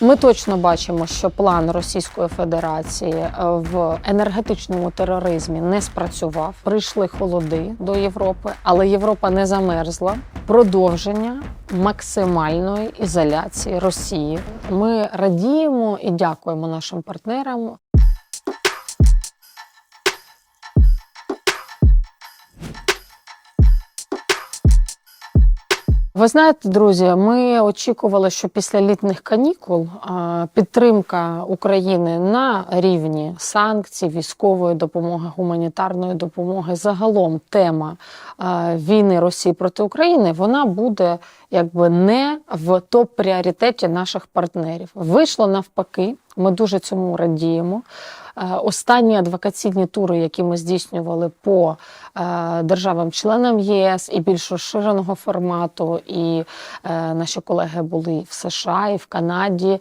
Ми точно бачимо, що план Російської Федерації е, в енергетичному тероризмі не спрацював. Прийшли холоди до Європи, але Європа не замерзла. Продовження максимальної ізоляції Росії. Ми радіємо і дякуємо нашим партнерам. Ви знаєте, друзі, ми очікували, що після літніх канікул підтримка України на рівні санкцій, військової допомоги, гуманітарної допомоги, загалом тема війни Росії проти України, вона буде якби не в топ-пріоритеті наших партнерів. Вийшло навпаки. Ми дуже цьому радіємо. Е, Останні адвокаційні тури, які ми здійснювали по е, державам-членам ЄС і більш розширеного формату, і е, наші колеги були в США і в Канаді.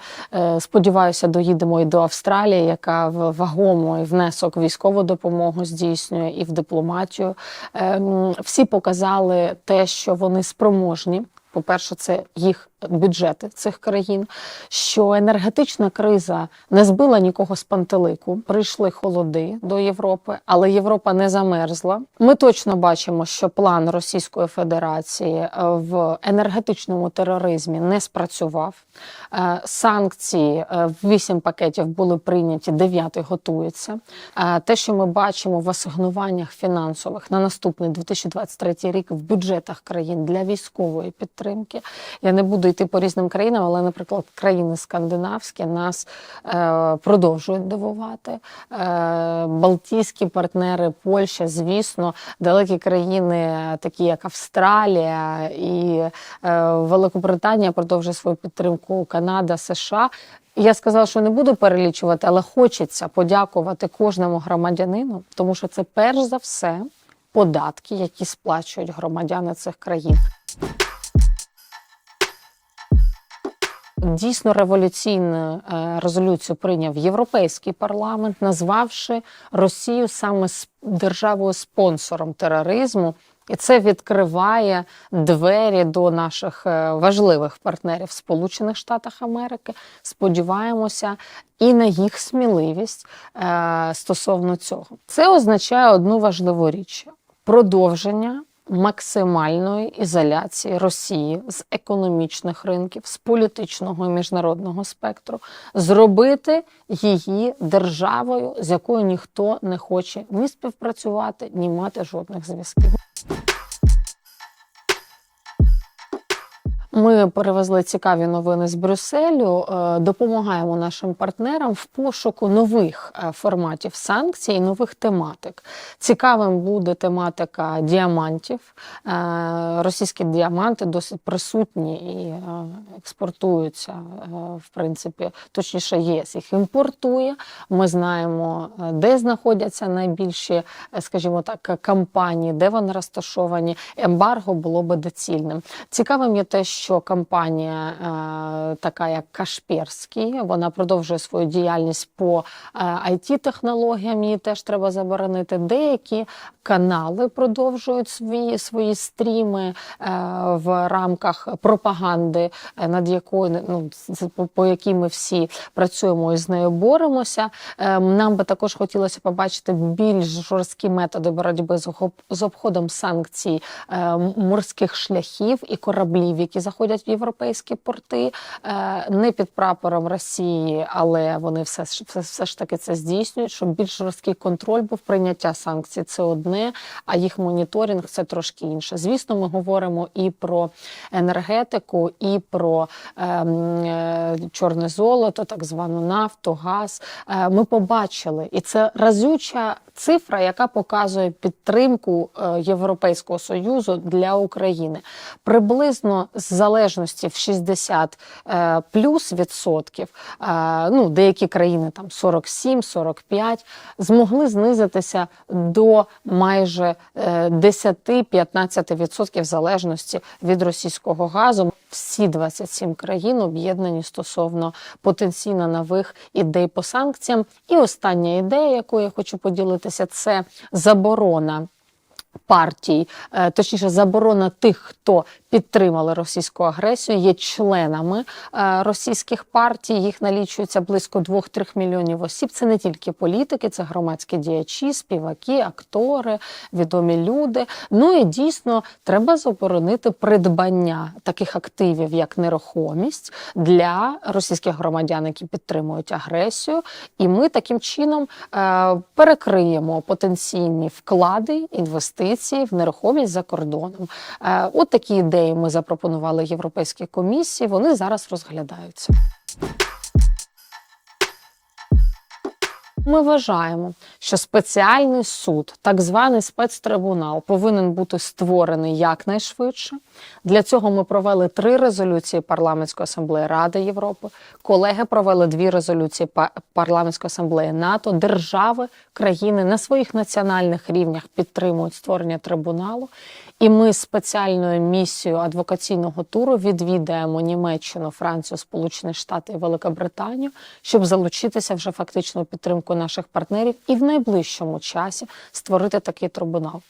Сподіваюся, доїдемо і до Австралії, яка в вагомий внесок військову допомогу здійснює і в дипломатію. Е, Всі показали те, що вони спроможні. По-перше, це їх бюджети цих країн, що енергетична криза не збила нікого з пантелику. Прийшли холоди до Європи, але Європа не замерзла. Ми точно бачимо, що план Російської Федерації е, в енергетичному тероризмі не спрацював. Е, Санкції е, в вісім пакетів були прийняті, дев'ятий готується. Те, що ми бачимо в асигнуваннях фінансових на наступний 2023 рік в бюджетах країн для військової підтримки. Я не буду йти по різним країнам, але, наприклад, країни скандинавські нас е, продовжують дивувати. Е, Балтійські партнери, Польща, звісно, далекі країни, такі як Австралія і е, Великобританія, продовжує свою підтримку Канада, США. Я сказала, що не буду перелічувати, але хочеться подякувати кожному громадянину, тому що це перш за все податки, які сплачують громадяни цих країн. Дійсно революційну е, резолюцію прийняв Європейський парламент, назвавши Росію саме державою-спонсором тероризму. І це відкриває двері до наших е, важливих партнерів Сполучених Штатах Америки. Сподіваємося і на їх сміливість е, стосовно цього. Це означає одну важливу річ: продовження максимальної ізоляції Росії з економічних ринків, з політичного і міжнародного спектру, зробити її державою, з якою ніхто не хоче ні співпрацювати, ні мати жодних зв'язків. Ми перевезли цікаві новини з Брюсселю. е, Допомагаємо нашим партнерам в пошуку нових е, форматів санкцій, нових тематик. Цікавим буде тематика діамантів. Е, Російські діаманти досить присутні і експортуються. В принципі, точніше, ЄС їх імпортує. Ми знаємо, де знаходяться найбільші, скажімо так, компанії, де вони розташовані. Ембарго було би доцільним. Цікавим є те, що компанія, е, така як Кашперський, вона продовжує свою діяльність по it технологіям її теж треба заборонити. Деякі канали продовжують свої, свої стріми е, в рамках пропаганди, е, над якою ну, по, якій ми всі працюємо і з нею боремося. Е, Нам би також хотілося побачити більш жорсткі методи боротьби з обходом санкцій е, морських шляхів і кораблів, які заходять в європейські порти, е, не під прапором Росії, але вони все, все, все ж таки це здійснюють, щоб більш жорсткий контроль був прийняття санкцій. Це одне, а їх моніторинг це трошки інше. Звісно, ми говоримо і про енергетику, і про ем, е, чорне золото, так звану нафту, газ. Е, ми побачили, і це разюча цифра, яка показує підтримку е, Європейського союзу для України. Приблизно з залежності в 60 е, плюс відсотків, е, ну деякі країни там 47-45, змогли знизитися до майже е, 10-15 відсотків залежності від російського газу. Всі 27 країн об'єднані стосовно потенційно нових ідей по санкціям. І остання ідея, якою я хочу поділитися, це заборона партій, е, точніше, заборона тих, хто підтримали російську агресію, є членами е, російських партій. Їх налічується близько 2-3 мільйонів осіб. Це не тільки політики, це громадські діячі, співаки, актори, відомі люди. Ну і дійсно треба заборонити придбання таких активів, як нерухомість, для російських громадян, які підтримують агресію. І ми таким чином е, перекриємо потенційні вклади, інвестиції в нерухомість за кордоном. Е, от такі ідеї ми запропонували Європейській комісії. Вони зараз розглядаються. Ми вважаємо, що спеціальний суд, так званий спецтрибунал, повинен бути створений якнайшвидше. Для цього ми провели три резолюції парламентської асамблеї Ради Європи. Колеги провели дві резолюції парламентської асамблеї НАТО. Держави, країни на своїх національних рівнях підтримують створення трибуналу. І ми спеціальною місією адвокаційного туру відвідаємо Німеччину, Францію, Сполучені Штати і Великобританію, щоб залучитися вже фактично у підтримку наших партнерів і в найближчому часі створити такий трибунал.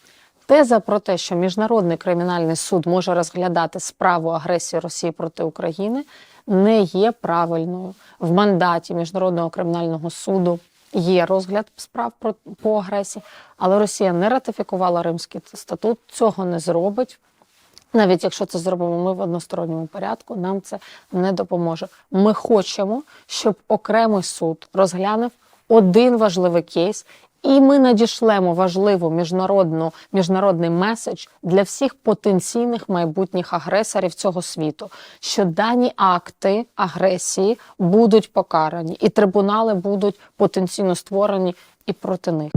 Теза про те, що міжнародний кримінальний суд може розглядати справу агресії Росії проти України, не є правильною. В мандаті міжнародного кримінального суду є розгляд справ по агресії, але Росія не ратифікувала Римський статут, цього не зробить. Навіть якщо це зробимо ми в односторонньому порядку, нам це не допоможе. Ми хочемо, щоб окремий суд розглянув один важливий кейс, і ми надішлемо важливу міжнародну міжнародний меседж для всіх потенційних майбутніх агресорів цього світу, що дані акти агресії будуть покарані, і трибунали будуть потенційно створені і проти них.